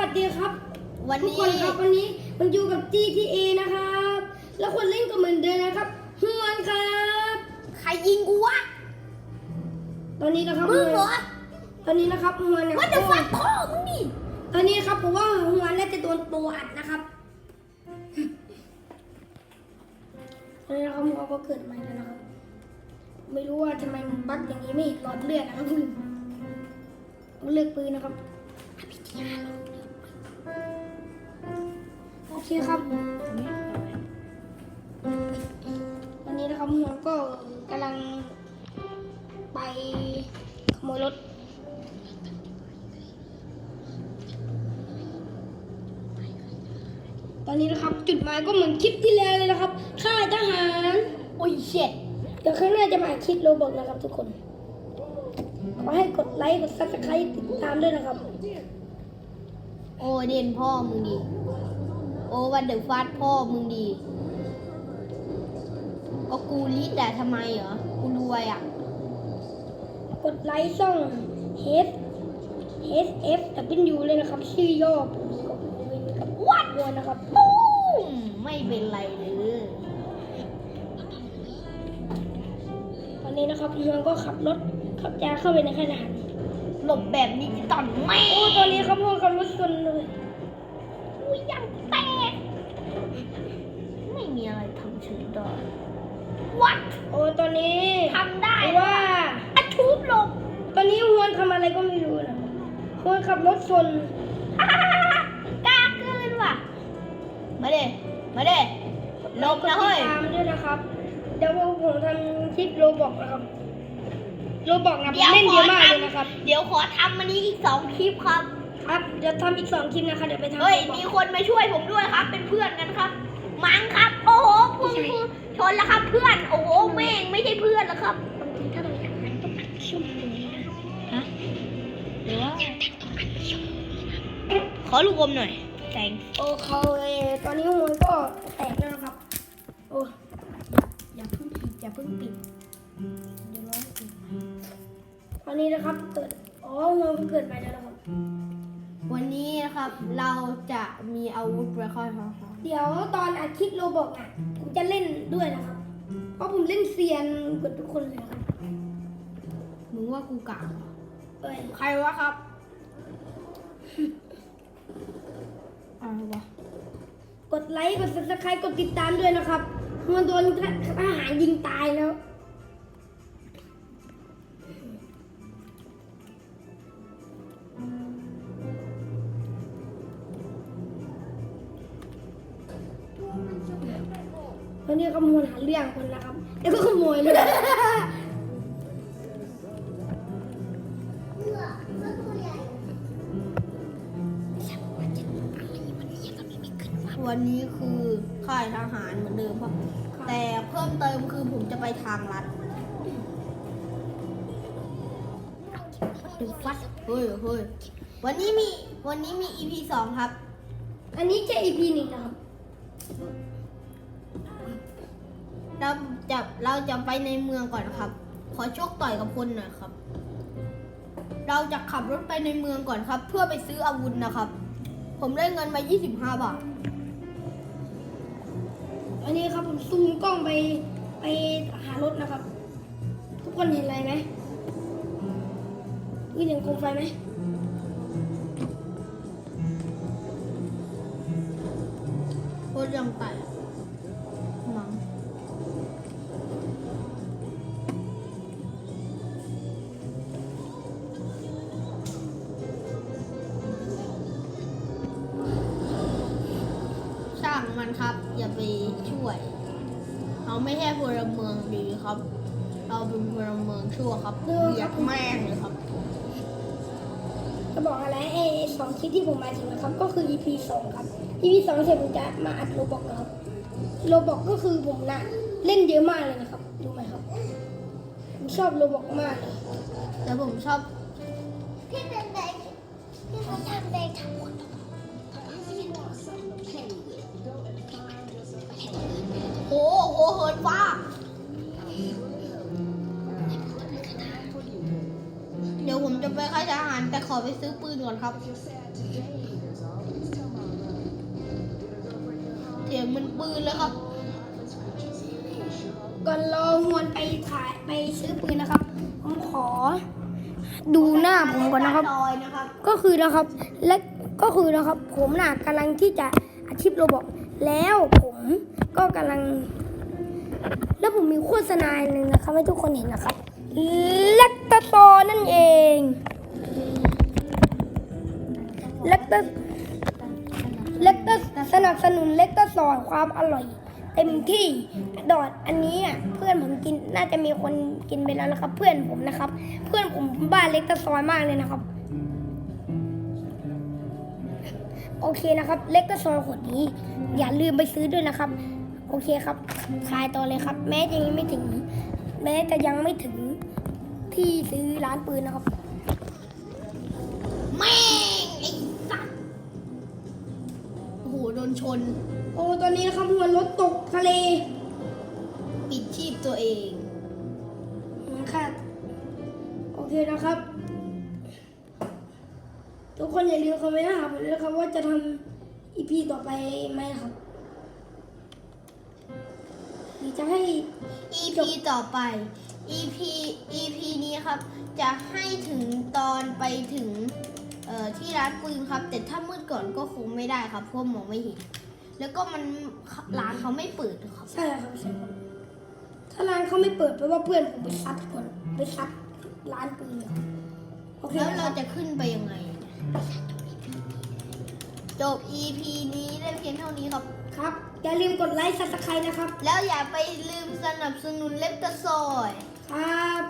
วัสดีครับ วันทุกนี้คนครับวันนี้มันอยู่กับ GTA นะครับ แล้วคนเล่นก็เหมือนเดิมนะครับฮวนครับ ใครยิงกูวะตอนนี้นะครับมึงเหรอตอนนี้นะครับฮวนเนี่ยว่าจะฟันพ่อมึงดิตอนนี้นะครับผมว่าฮวนน่าจะโดนตัวอัดนะครับตอนนี้นะครับฮวนก็เกิดใหม่แล้วนะครับ ไม่รู้ว่าทำไมมันบั๊กอย่างนี้ไม่เห็นหลอดเลือดนะครับคุณเลือกปืนนะครับโอ เคครับตอนนี้นะครับฮวนก็กำลังไปขโมยรถตอนนี้นะครับ จุดหมายก็เหมือนคลิปที่แล้วเลยนะครับค่ายทหารโอ้ยเช็ดเดี๋ยวข้างหน้าจะมาคลิปโรบอกนะครับทุกคนขอให้กดไลค์กดซับสไครต์ติดตามด้วยนะครับ โอเดนพ่อมึงดิ โอวันเดอร์ฟาดพ่อมึงดิก็กูลิดอะทำไมเหรอ กูรวยอะกดไลค์ช่อง H H F W เลยนะครับ ชื่อย่อผมกับวินกับวัดด้วยนะครับปุ้มไม่เป็นไรเลยตอนนี้นะครับเมืองก็ขับรถขับยาเข้าไปในค่ายทหารหลบแบบนี้ต่อนแม่โอ้ตอนนี้ครับพวกขับรถชนเลยกูยังแตกไม่มี อะไรทำชีวิตได้วัดโอ้ตอนนี้ทำได้ว่าอะทุบหลบตอนนี้ฮวนทำอะไรก็ไม่รู้นะฮวนขับรถชนกล้าเกินว่ะ มาเด้มาเด้หลบนะเฮ้ยติดตามด้วยนะครับ เดี๋ยวผมทำคลิปโรบอกนะครับโรบอกนะผมเล่นเยอะมากเลยนะครับ เดี๋ยวขอทำอันนี้อีกสองคลิปครับ ครับ เดี๋ยวทำอีกสองคลิปนะคะ เดี๋ยวไปทำเฮ้ยโรบอกมีคนมาช่วยผมด้วยครับ เป็นเพื่อนกันครับ มังครับ โอ้โหพึ่งพึ่งชนแล้วครับเพื่อน โอ้โหแม่งไม่ใช่เพื่อนแล้วครับบางทีถ้าเราอยากนั้นต้องอัดช่วงนึ่งนะฮะหรือว่าขอลูกอมหน่อยแตงโอเคตอนนี้ฮวนก็แตกแล้วครับ โอ้อย่าเพิ่งปิดอย่าเพิ่งปิดเดี๋ยวร้องปิดตอนนี้นะครับเกิดอ๋อฮวนเพิ่งเกิดใหม่แล้วครับ วันนี้นะครับเราจะมีอาวุธไว้ค่อยๆ เดี๋ยวตอนอัดคลิปโรบอกอะผมจะเล่นด้วยนะครับ เพราะผมเล่นเซียนกว่าทุกคนเลยนะครับมึงว่ากูกากเหรอเอ้ยใครวะครับอะไรวะกดไลค์ กด subscribe กดติดตามด้วยนะครับมันโดนทหารยิงตายแล้ว ตอนนี้ขโมยหาเรื่องคนนะครับ แล้วก็ขโมยเลยวันนี้คือค่ายทหารเหมือนเดิมครับ แต่เพิ่มเติมคือผมจะไปทางลัดดูฟัดเฮ้ยเฮ้ยวันนี้มีวันนี้มี EP สองครับ อันนี้แค่ EP หนึ่งนะครับ เราจะเราจะไปในเมืองก่อนครับ ขอชกต่อยกับคนหน่อยครับ เราจะขับรถไปในเมืองก่อนครับ เพื่อไปซื้ออาวุธนะครับ ผมได้เงินมา25 บาท อันนี้ครับผมซูมกล้องไปไปหารถนะครับ ทุกคนเห็นอะไรไหมมีเห็นโคมไฟไหมโคตรยังไต่ ครับ อย่าไปช่วย เราไม่ใช่พลเมืองดีครับ เราเป็นพลเมืองชั่วครับเหยียดแม่งเลยครับจะบอกอะไรไอ้สองคลิปที่ผมมาถึงนะครับ ก็คือ EP สองครับ EP สองเสร็จผมจะมาอัดโรบอกนะครับโรบอกก็คือผมนะเล่นเยอะมากเลยนะครับรู้ไหมครับผมชอบโรบอกมากเลยแต่ผมชอบพี่เป็นเด็กพี่เป็นเด็กทั้ง นฟ้าเดี๋ยวผมจะไปค่ายทหารแต่ขอไปซื้อปืนก่อนครับ เสียงมันปืนแล้วครับก่อนรอหวนไปขายไปซื้อปืนนะครับ ผมขอ ดูหน้าผมก่อนนะครับนะครับ ก็คือนะครับและก็คือนะครับ ผมน่ะกำลังที่จะอาชีพโรบอทแล้วผมก็กำลัง แล้วผมมีโฆษณาหนึ่งนะครับให้ทุกคนเห็นนะครับเล็กตะโตนั่นเองเล็กตะเล็กตะสนับสนุนเล็กตะสอนความอร่อยเต็มที่ดอดอันนี้อะเพื่อนผมกินน่าจะมีคนกินไปแล้วนะครับ เพื่อนผมนะครับ เพื่อนผมบ้านเล็กตะซอยมากเลยนะครับ โอเคนะครับ เล็กตะซอยขวดนี้ อย่าลืมไปซื้อด้วยนะครับ โอเคครับขายต่อเลยครับ แม้จะยังไม่ถึง แม้จะยังไม่ถึงที่ซื้อร้านปืนนะครับแม่งไอ้สัตว์โอ้โหโดนชน โอ้ตอนนี้นะครับหัวรถตกทะเล ปิดชีพตัวเองนะครับ โอเคนะครับ ทุกคนอย่าลืมคอมเมนต์หาผมด้วยนะครับว่าจะทำอีพีต่อไปไหมครับ หรือจะให้ EP ต่อไป EP EP นี้ครับ จะให้ถึงตอนไปถึงเอ่อที่ร้านปืนครับ แต่ถ้ามืดก่อนก็คงไม่ได้ครับเพราะมองไม่เห็น แล้วก็มันร้านเขาไม่เปิดครับ ใช่ครับใช่ครับถ้าร้านเขาไม่เปิดแปลว่าเพื่อนผมไปซัดก่อนไปซัดร้านปืนเลยครับโอเคแล้วนะคเรารับจะขึ้นไปยังไง จบ EP นี้ได้เพียงเท่านี้ครับ ครับ อย่าลืมกดไลค์ซับสไครต์นะครับ แล้วอย่าไปลืมสนับสนุนเล็บตะซอย ครับ